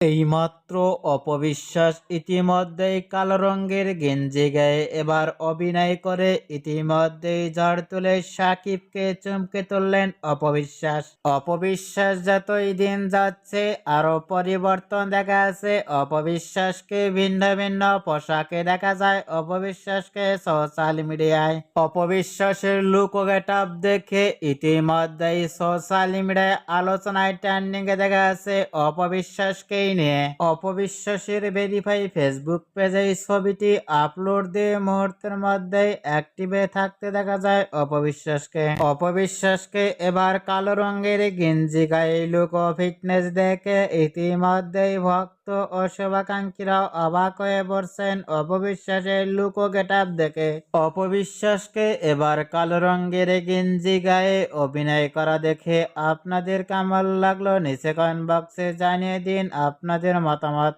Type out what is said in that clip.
এইমাত্র অপবিশ্বাস ইতিমধ্যেই কালো রঙের গেঞ্জি গায়ে এবার অভিনয় করে ইতিমধ্যেই ঝড় তুলে সাকিবকে চমকে তুললেন অপবিশ্বাস। অপবিশ্বাস যতই দিন যাচ্ছে আরও পরিবর্তন দেখা যাচ্ছে অপবিশ্বাসকে ভিন্ন ভিন্ন পোশাকে দেখা যায়। অপবিশ্বাসকে সোশ্যাল মিডিয়ায় অপবিশ্বাসের লুক গেট আপ দেখে ইতিমধ্যেই সোশ্যাল মিডিয়ায় আলোচনায় ট্রেন্ডিং এ দেখা যাচ্ছে অপবিশ্বাসকেই নিয়ে অপবিশ্বাসের ভেরিফাই ফেসবুক পেজে ছবিটি আপলোড দিয়ে মুহূর্তের মধ্যেই অ্যাক্টিভে থাকতে দেখা যায় অপবিশ্বাসকে। অপবিশ্বাসকে এবার কালো রঙের গেঞ্জি গায়ে লুক ফিটনেস দেখে ইতিমধ্যেই ভক্ত ও শুভাকাঙ্ক্ষীরা অবাক হয়ে পড়ছেন অপবিশ্বাসের লুক ও গেট আপ দেখে। অপবিশ্বাসকে এবার কালো রঙের গেঞ্জি গায়ে অভিনয় করা দেখে আপনাদের কেমন লাগল নিচে কমেন্ট বক্সে জানিয়ে দিন। আপনাদের মতামত